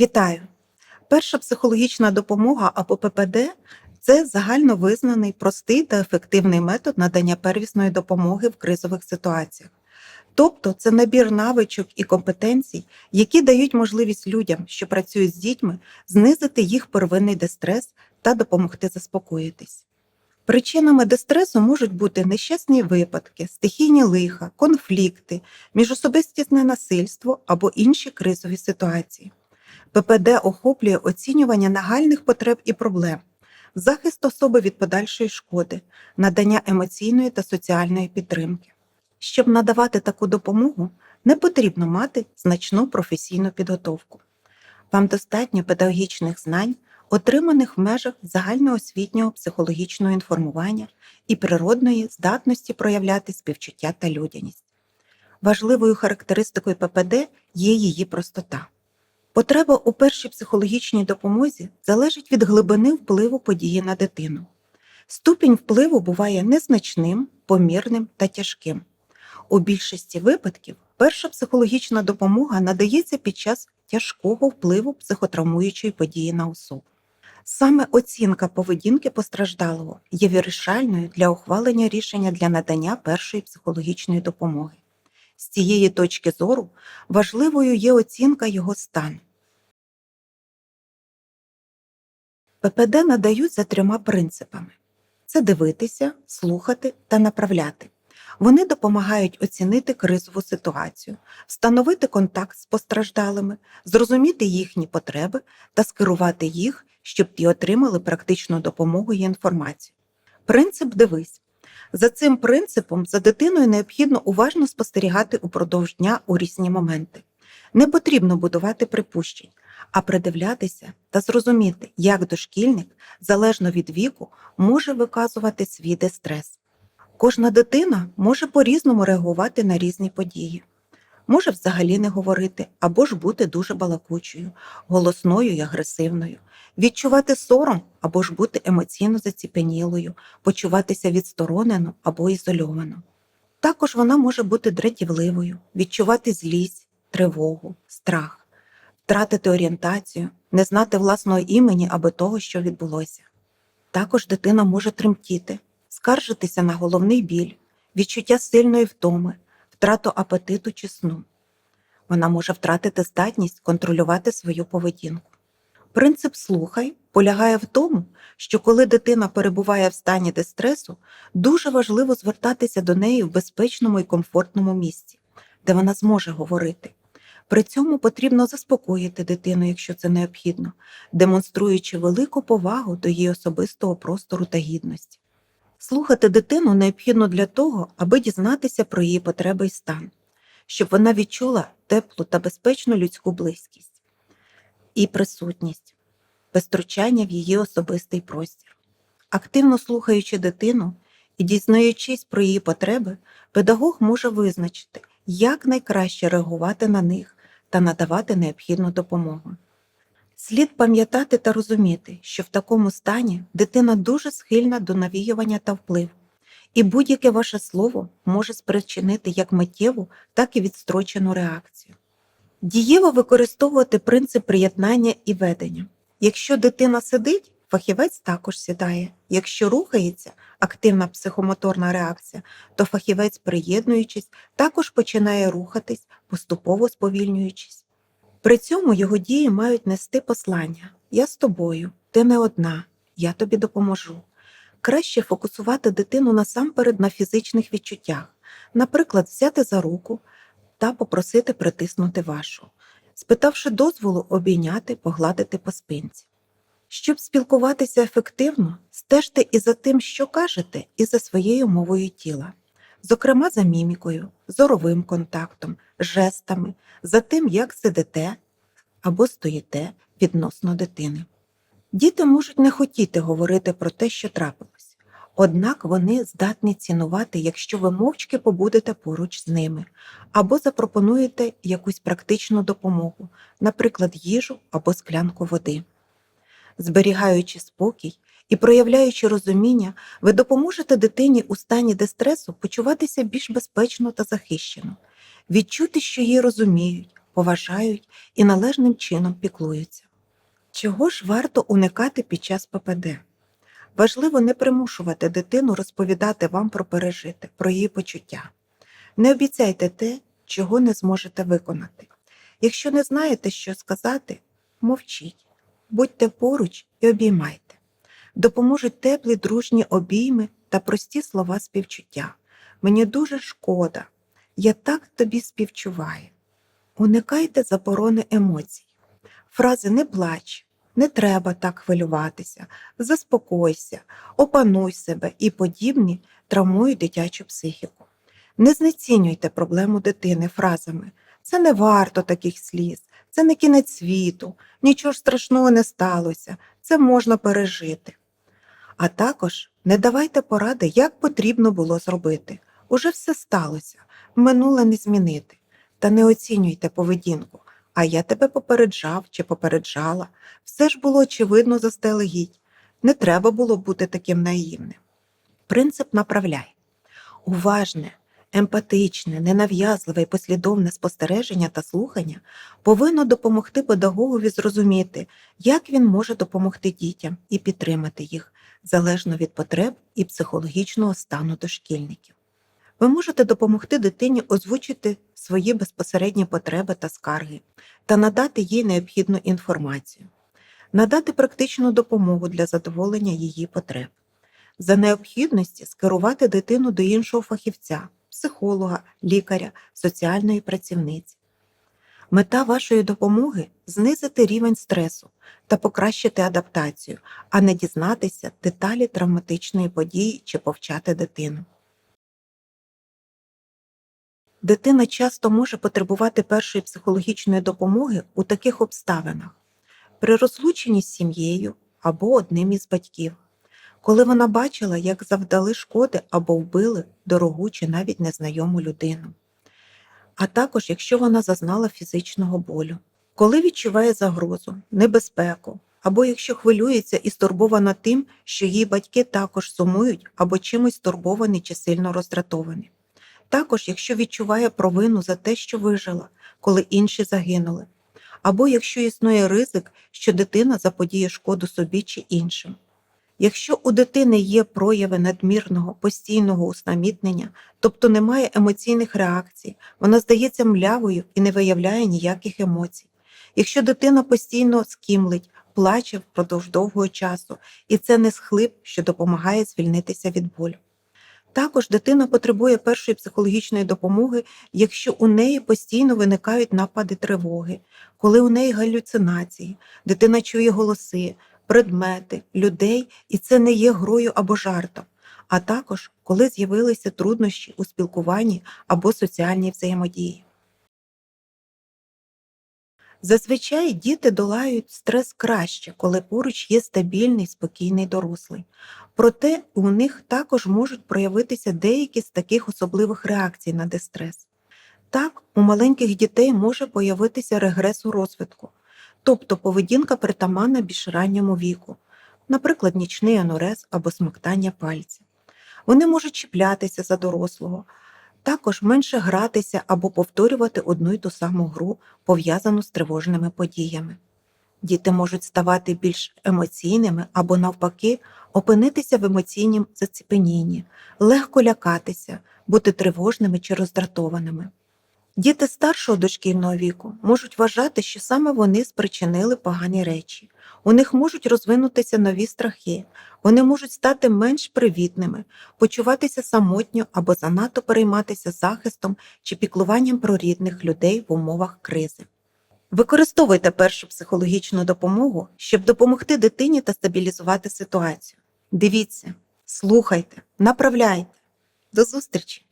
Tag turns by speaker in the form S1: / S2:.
S1: Вітаю! Перша психологічна допомога або ППД це загальновизнаний, простий та ефективний метод надання первісної допомоги в кризових ситуаціях. Тобто це набір навичок і компетенцій, які дають можливість людям, що працюють з дітьми, знизити їх первинний дистрес та допомогти заспокоїтись. Причинами дистресу можуть бути нещасні випадки, стихійні лиха, конфлікти, міжособистісне насильство або інші кризові ситуації. ППД охоплює оцінювання нагальних потреб і проблем, захист особи від подальшої шкоди, надання емоційної та соціальної підтримки. Щоб надавати таку допомогу, не потрібно мати значну професійну підготовку. Вам достатньо педагогічних знань, отриманих в межах загальноосвітнього психологічного інформування і природної здатності проявляти співчуття та людяність. Важливою характеристикою ППД є її простота. Потреба у першій психологічній допомозі залежить від глибини впливу події на дитину. Ступінь впливу буває незначним, помірним та тяжким. У більшості випадків перша психологічна допомога надається під час тяжкого впливу психотравмуючої події на особу. Саме оцінка поведінки постраждалого є вирішальною для ухвалення рішення для надання першої психологічної допомоги. З цієї точки зору важливою є оцінка його стану. ППД надають за трьома принципами: це дивитися, слухати та направляти. Вони допомагають оцінити кризову ситуацію, встановити контакт з постраждалими, зрозуміти їхні потреби та скерувати їх, щоб ті отримали практичну допомогу і інформацію. Принцип дивись. За цим принципом за дитиною необхідно уважно спостерігати упродовж дня у різні моменти. Не потрібно будувати припущень, а придивлятися та зрозуміти, як дошкільник, залежно від віку, може виказувати свій дистрес. Кожна дитина може по-різному реагувати на різні події. Може взагалі не говорити або ж бути дуже балакучою, голосною і агресивною, відчувати сором або ж бути емоційно заціпенілою, почуватися відсторонено або ізольовано. Також вона може бути дратівливою, відчувати злість, тривогу, страх, втратити орієнтацію, не знати власного імені або того, що відбулося. Також дитина може тремтіти, скаржитися на головний біль, відчуття сильної втоми, втрату апетиту чи сну. Вона може втратити здатність контролювати свою поведінку. Принцип слухай полягає в тому, що коли дитина перебуває в стані дистресу, дуже важливо звертатися до неї в безпечному і комфортному місці, де вона зможе говорити. При цьому потрібно заспокоїти дитину, якщо це необхідно, демонструючи велику повагу до її особистого простору та гідності. Слухати дитину необхідно для того, аби дізнатися про її потреби і стан, щоб вона відчула теплу та безпечну людську близькість і присутність, без втручання в її особистий простір. Активно слухаючи дитину і дізнаючись про її потреби, педагог може визначити, як найкраще реагувати на них та надавати необхідну допомогу. Слід пам'ятати та розуміти, що в такому стані дитина дуже схильна до навіювання та впливу, і будь-яке ваше слово може спричинити як миттєву, так і відстрочену реакцію. Дієво використовувати принцип приєднання і ведення. Якщо дитина сидить, фахівець також сідає. Якщо рухається активна психомоторна реакція, то фахівець, приєднуючись, також починає рухатись, поступово сповільнюючись. При цьому його дії мають нести послання Я з тобою, ти не одна, я тобі допоможу. Краще фокусувати дитину насамперед на фізичних відчуттях, наприклад, взяти за руку та попросити притиснути вашу, спитавши дозволу, обійняти, погладити по спинці. Щоб спілкуватися ефективно, стежте і за тим, що кажете, і за своєю мовою тіла, зокрема за мімікою, зоровим контактом, жестами, за тим, як сидите або стоїте відносно дитини. Діти можуть не хотіти говорити про те, що трапилось, однак вони здатні цінувати, якщо ви мовчки побудете поруч з ними, або запропонуєте якусь практичну допомогу, наприклад, їжу або склянку води. Зберігаючи спокій і проявляючи розуміння, ви допоможете дитині у стані дистресу почуватися більш безпечно та захищено, відчути, що її розуміють, поважають і належним чином піклуються. Чого ж варто уникати під час ППД? Важливо не примушувати дитину розповідати вам про пережити, про її почуття. Не обіцяйте те, чого не зможете виконати. Якщо не знаєте, що сказати, мовчіть, будьте поруч і обіймайте. Допоможуть теплі дружні обійми та прості слова співчуття. Мені дуже шкода, я так тобі співчуваю. Уникайте заборони емоцій. Фрази не плач, не треба так хвилюватися, заспокойся, опануй себе і подібні травмують дитячу психіку. Не знецінюйте проблему дитини фразами це не варто таких сліз, це не кінець світу, нічого ж страшного не сталося, це можна пережити. А також не давайте поради, як потрібно було зробити. Уже все сталося, минуле не змінити. Та не оцінюйте поведінку. А я тебе попереджав чи попереджала. Все ж було очевидно заздалегідь. Не треба було бути таким наївним. Принцип направляй. Уважне, емпатичне, ненав'язливе і послідовне спостереження та слухання повинно допомогти педагогові зрозуміти, як він може допомогти дітям і підтримати їх залежно від потреб і психологічного стану дошкільників. Ви можете допомогти дитині озвучити свої безпосередні потреби та скарги та надати їй необхідну інформацію, надати практичну допомогу для задоволення її потреб, за необхідності скерувати дитину до іншого фахівця, психолога, лікаря, соціальної працівниці. Мета вашої допомоги знизити рівень стресу та покращити адаптацію, а не дізнатися деталі травматичної події чи повчати дитину. Дитина часто може потребувати першої психологічної допомоги у таких обставинах. При розлученні з сім'єю або одним із батьків, коли вона бачила, як завдали шкоди або вбили дорогу чи навіть незнайому людину, а також якщо вона зазнала фізичного болю, коли відчуває загрозу, небезпеку, або якщо хвилюється і стурбована тим, що її батьки також сумують або чимось стурбовані чи сильно роздратовані. Також, якщо відчуває провину за те, що вижила, коли інші загинули, або якщо існує ризик, що дитина заподіє шкоду собі чи іншим. Якщо у дитини є прояви надмірного постійного усамітнення, тобто немає емоційних реакцій, вона здається млявою і не виявляє ніяких емоцій. Якщо дитина постійно скімлить, плаче впродовж довгого часу, і це не схлип, що допомагає звільнитися від болю. Також дитина потребує першої психологічної допомоги, якщо у неї постійно виникають напади тривоги, коли у неї галюцинації, дитина чує голоси, предмети, людей, і це не є грою або жартом, а також коли з'явилися труднощі у спілкуванні або соціальній взаємодії. Зазвичай діти долають стрес краще, коли поруч є стабільний, спокійний дорослий. Проте у них також можуть проявитися деякі з таких особливих реакцій на дистрес. Так, у маленьких дітей може появитися регрес у розвитку, тобто поведінка притаманна більш ранньому віку, наприклад, нічний анурез або смоктання пальців. Вони можуть чіплятися за дорослого, також менше гратися або повторювати одну й ту саму гру, пов'язану з тривожними подіями. Діти можуть ставати більш емоційними або, навпаки, опинитися в емоційнім заціпенінні, легко лякатися, бути тривожними чи роздратованими. Діти старшого дошкільного віку можуть вважати, що саме вони спричинили погані речі. У них можуть розвинутися нові страхи, вони можуть стати менш привітними, почуватися самотньо або занадто перейматися захистом чи піклуванням про рідних людей в умовах кризи. Використовуйте першу психологічну допомогу, щоб допомогти дитині та стабілізувати ситуацію. Дивіться, слухайте, направляйте. До зустрічі!